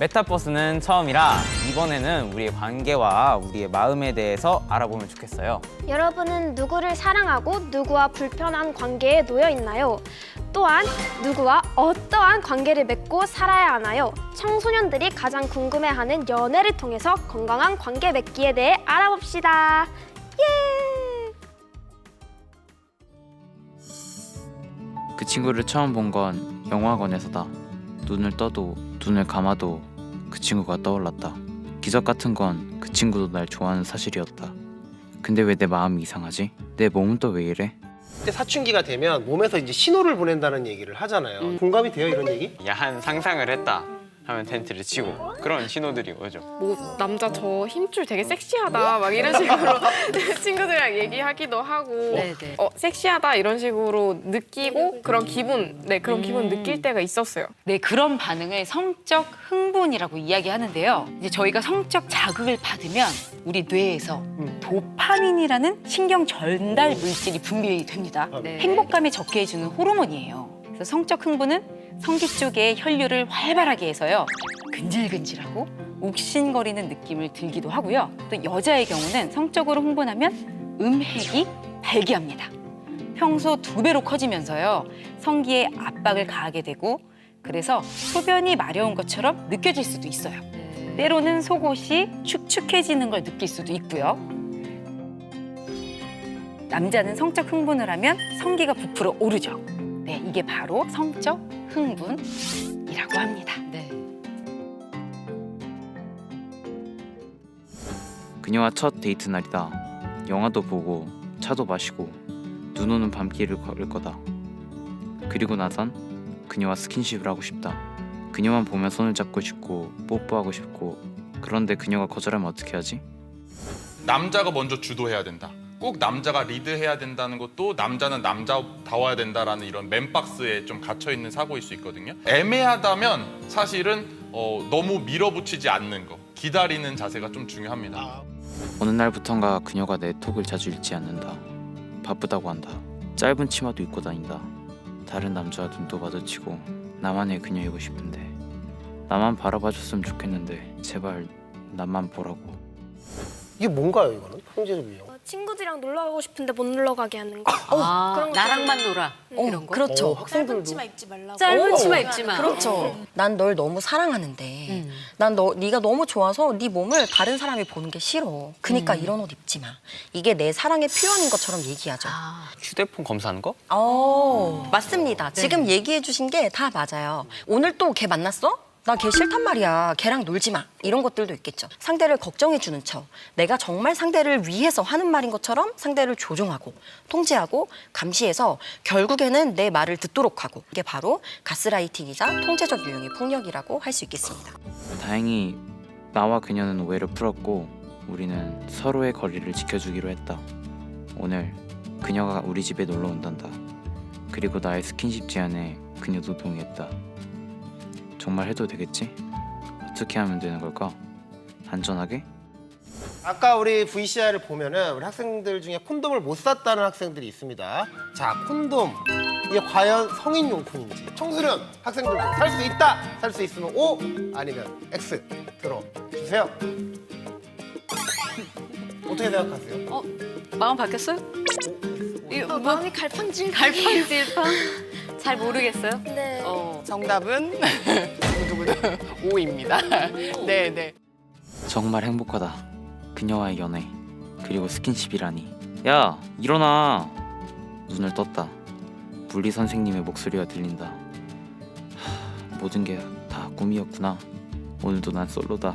메타버스는 처음이라 이번에는 우리의 관계와 우리의 마음에 대해서 알아보면 좋겠어요. 여러분은 누구를 사랑하고 누구와 불편한 관계에 놓여 있나요? 또한 누구와 어떠한 관계를 맺고 살아야 하나요? 청소년들이 가장 궁금해하는 연애를 통해서 건강한 관계 맺기에 대해 알아봅시다. 예! 그 친구를 처음 본 건 영화관에서다. 눈을 떠도 눈을 감아도 그 친구가 떠올랐다. 기적 같은 건 그 친구도 날 좋아하는 사실이었다. 근데 왜 내 마음이 이상하지? 내 몸은 또 왜 이래? 그때 사춘기가 되면 몸에서 이제 신호를 보낸다는 얘기를 하잖아요. 공감이 돼요 이런 얘기? 야한 상상을 했다 하면 텐트를 치고 그런 신호들이 오죠. 뭐 남자 저 힘줄 되게 섹시하다 막 이런 식으로 친구들이랑 얘기하기도 하고 네네. 어 섹시하다 이런 식으로 느끼고 그런 기분 네 그런 기분 느낄 때가 있었어요. 네, 그런 반응을 성적 흥분이라고 이야기하는데요. 이제 저희가 성적 자극을 받으면 우리 뇌에서 도파민이라는 신경 전달 물질이 분비되니다 네. 행복감에 적게 해주는 호르몬이에요. 그래서 성적 흥분은 성기 쪽에 혈류를 활발하게 해서요. 근질근질하고 욱신거리는 느낌을 들기도 하고요. 또 여자의 경우는 성적으로 흥분하면 음핵이 발기합니다. 평소 두 배로 커지면서요. 성기에 압박을 가하게 되고 그래서 소변이 마려운 것처럼 느껴질 수도 있어요. 때로는 속옷이 축축해지는 걸 느낄 수도 있고요. 남자는 성적 흥분을 하면 성기가 부풀어 오르죠. 네, 이게 바로 성적 흥분이라고 합니다. 네. 그녀와 첫 데이트 날이다. 영화도 보고 차도 마시고 눈 오는 밤길을 걸을 거다. 그리고 나선 그녀와 스킨십을 하고 싶다. 그녀만 보면 손을 잡고 싶고 뽀뽀하고 싶고 그런데 그녀가 거절하면 어떻게 하지? 남자가 먼저 주도해야 된다. 꼭 남자가 리드해야 된다는 것도 남자는 남자다워야 된다라는 이런 맨박스에 좀 갇혀 있는 사고일 수 있거든요. 애매하다면 사실은 어, 너무 밀어붙이지 않는 거, 기다리는 자세가 좀 중요합니다. 어느 날부턴가 그녀가 내 톡을 자주 읽지 않는다. 바쁘다고 한다. 짧은 치마도 입고 다닌다. 다른 남자와 눈도 마주치고 나만의 그녀이고 싶은데 나만 바라봐줬으면 좋겠는데 제발 나만 보라고. 이게 뭔가요 이거는? 형제를 위해. 어, 친구들이랑 놀러 가고 싶은데 못 놀러 가게 하는 거. 아, 그런 거 나랑만 놀아. 이런 거. 그렇죠. 어, 학생들도 짧은 치마 입지 마. 그렇죠. 난 널 너무 사랑하는데 음. 난너 네가 너무 좋아서 네 몸을 다른 사람이 보는 게 싫어. 그니까 이런 옷 입지 마. 이게 내 사랑의 표현인 것처럼 얘기하죠. 아, 휴대폰 검사하는 거? 어, 맞습니다. 지금 얘기해 주신 게 다 맞아요. 오늘 또 걔 만났어? 나 걔 싫단 말이야. 걔랑 놀지 마. 이런 것들도 있겠죠. 상대를 걱정해 주는 척. 내가 정말 상대를 위해서 하는 말인 것처럼 상대를 조종하고 통제하고 감시해서 결국에는 내 말을 듣도록 하고 이게 바로 가스라이팅이자 통제적 유형의 폭력이라고 할 수 있겠습니다. 다행히 나와 그녀는 오해를 풀었고 우리는 서로의 거리를 지켜주기로 했다. 오늘 그녀가 우리 집에 놀러 온단다. 그리고 나의 스킨십 제안에 그녀도 동의했다. 정말 해도 되겠지? 어떻게 하면 되는 걸까? 안전하게? 아까 우리 VCR을 보면은 우리 학생들 중에 콘돔을 못 샀다는 학생들이 있습니다. 자, 콘돔 이게 과연 성인 용품인지 청소년 학생들도 살 수 있다, 살 수 있으면 O 아니면 X 들어 주세요. 어떻게 생각하세요? 마음 바뀌었어요? 이거 어, 뭐 마음이 갈팡질. 갈팡질팡? 잘 모르겠어요. 네. 어. 정답은 두구두구 O입니다. 네 네. 정말 행복하다. 그녀와의 연애 그리고 스킨십이라니. 야 일어나. 눈을 떴다. 물리 선생님의 목소리가 들린다. 하, 모든 게 다 꿈이었구나. 오늘도 난 솔로다.